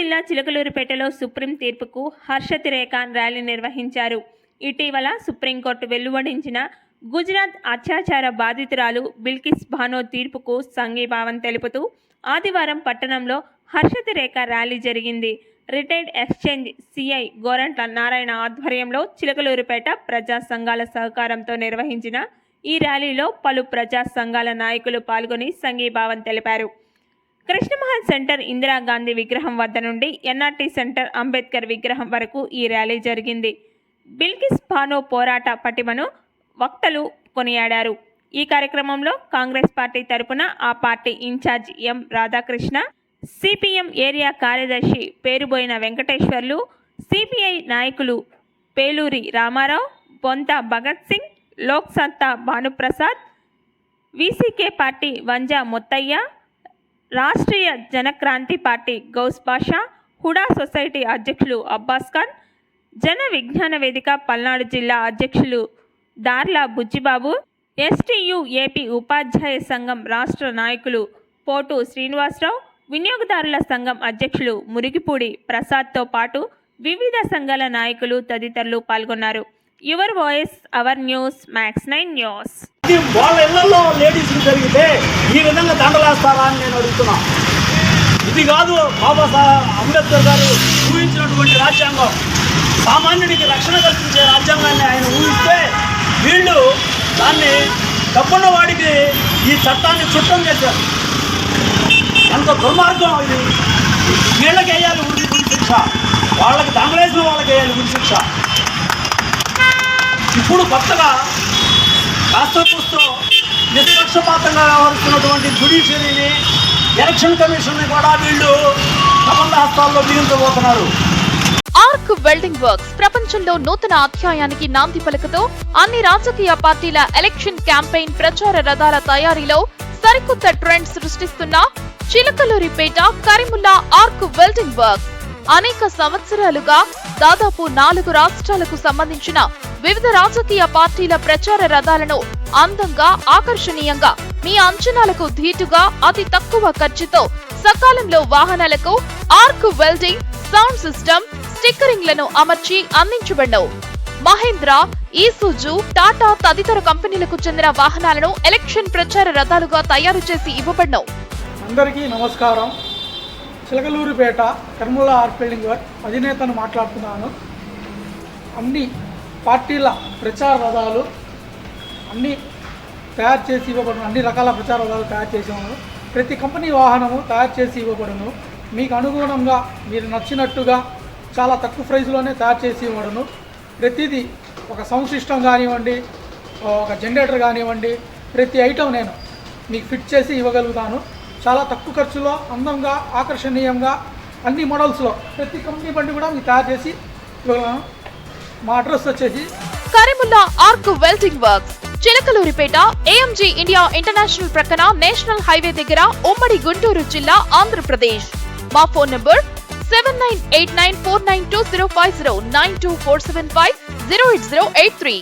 జిల్లా చిలకలూరుపేటలో సుప్రీం తీర్పుకు హర్షతిరేక ర్యాలీ నిర్వహించారు. ఇటీవల సుప్రీంకోర్టు వెలువడించిన గుజరాత్ అత్యాచార బాధితురాలు బిల్కిస్ భానో తీర్పుకు సంఘీభావం తెలుపుతూ ఆదివారం పట్టణంలో హర్షతిరేక ర్యాలీ జరిగింది. Retired exchange CI Gorantla Narayana ఆధ్వర్యంలో చిలకలూరుపేట ప్రజా సంఘాల సహకారంతో నిర్వహించిన ఈ ర్యాలీలో పలు ప్రజా సంఘాల నాయకులు పాల్గొని సంఘీభావం తెలిపారు. కృష్ణమహల్ సెంటర్ ఇందిరాగాంధీ విగ్రహం వద్ద నుండి ఎన్ఆర్టీ సెంటర్ అంబేద్కర్ విగ్రహం వరకు ఈ ర్యాలీ జరిగింది. బిల్కిస్ భానో పోరాట పటిమను వక్తలు కొనియాడారు. ఈ కార్యక్రమంలో కాంగ్రెస్ పార్టీ తరపున ఆ party incharge M Radhakrishna CPM area కార్యదర్శి పేరుబోయిన వెంకటేశ్వర్లు సిపిఐ నాయకులు Peluri Ramarao Bonta Bhagat Singh Loksatta Bhanuprasad VCK party Vanja Muthaiah Rashtriya Janakranti party Gous Basha Huda society అధ్యక్షులు అబ్బాస్ ఖాన్ జన విజ్ఞాన వేదిక పల్నాడు జిల్లా అధ్యక్షులు దార్లా బుజ్జిబాబు ఎస్టీయు ఏపీ ఉపాధ్యాయ సంఘం రాష్ట్ర నాయకులు పోటు శ్రీనివాసరావు వినియోగదారుల సంఘం అధ్యక్షులు మురిగిపూడి ప్రసాద్తో పాటు వివిధ సంఘాల నాయకులు తదితరులు పాల్గొన్నారు. Your voice our news max nine news. లేడీస్కి జరిగితే ఈ విధంగా దండలేస్తారా అని నేను అడుగుతున్నా. ఇది కాదు బాబాసాహెబ్ అంబేద్కర్ గారు ఊహించినటువంటి రాజ్యాంగం. సామాన్యుడికి రక్షణ కల్పించే రాజ్యాంగాన్ని ఆయన ఊహిస్తే వీళ్ళు దాన్ని డబ్బున్న వాడికి ఈ చట్టాన్ని చుట్టం చేశారు. అంత దుర్మార్గం ఇది. వీళ్ళకి వేయాలి ఉరి శిక్ష. వాళ్ళకి దండలేసిన వాళ్ళకి వేయాలి ఉరి శిక్ష. ఇప్పుడు కొత్తగా రాష్ట్ర నిష్పక్షపాతంగా వ్యవహరిస్తున్నటువంటి జుడిషియరీని ఎలక్షన్ కమిషన్ కూడా వీళ్ళు కబంధ హస్తాల్లో బిగించబోతున్నారు ఆర్క్ వెల్డింగ్ వర్క్స్ ప్రపంచంలో నూతన అధ్యాయానికి నాంది పలుకుతూ అన్ని రాజకీయ పార్టీల ఎలక్షన్ క్యాంపెయిన్ ప్రచార రథాల తయారీలో సరికొత్త trend సృష్టిస్తున్న Chilakaluripet Karimulla arc welding works. అనేక సంవత్సరాలుగా దాదాపు నాలుగు రాష్ట్రాలకు సంబంధించిన వివిధ రాజకీయ పార్టీల ప్రచార రథాలను అందంగా ఆకర్షణీయంగా మీ అంచనాలకు ధీటుగా అతి తక్కువ ఖర్చుతో సకాలంలో వాహనాలకు ఆర్క్ వెల్డింగ్ సౌండ్ సిస్టమ్ స్టిక్కరింగ్లను అమర్చి అందించబడ్డవు. మహేంద్ర ఈసుజు టాటా తదితర కంపెనీలకు చెందిన వాహనాలను ఎలక్షన్ ప్రచార రథాలుగా తయారు చేసి ఇవ్వబడ్డవు. అందరికీ నమస్కారం. చిలకలూరుపేట కర్మూల ఆర్పెల్డింగ్ వర్క్ అధినేతను మాట్లాడుతున్నాను. అన్ని పార్టీల ప్రచార రథాలు అన్నీ తయారు చేసి ఇవ్వబడును అన్ని రకాల ప్రచార రథాలు తయారు చేసేవాడు ప్రతి కంపెనీ వాహనము తయారు చేసి ఇవ్వబడును. మీకు అనుగుణంగా మీరు నచ్చినట్టుగా చాలా తక్కువ ప్రైస్లోనే తయారు చేసి ఇవ్వబడును. ప్రతిదీ ఒక సౌండ్ సిస్టమ్ కానివ్వండి ఒక జనరేటర్ కానివ్వండి ప్రతి ఐటమ్ నేను మీకు ఫిట్ చేసి ఇవ్వగలుగుతాను. చాలా తక్కువ ఖర్చులో అందంగా ఆకర్షణీయంగా అన్ని మోడల్స్లో ప్రతి కంపెనీ బండి కూడా మీకు తయారు చేసి ఇవ్వగలను మా అడ్రస్ వచ్చేసి Karimulla arc welding works Chilakaluripet AMG India international ప్రక్కన నేషనల్ హైవే దగ్గర ఉమ్మడి గుంటూరు జిల్లా ఆంధ్రప్రదేశ్. మా phone number seven nine eight nine four nine two zero five zero nine two four seven five zero eight zero eight three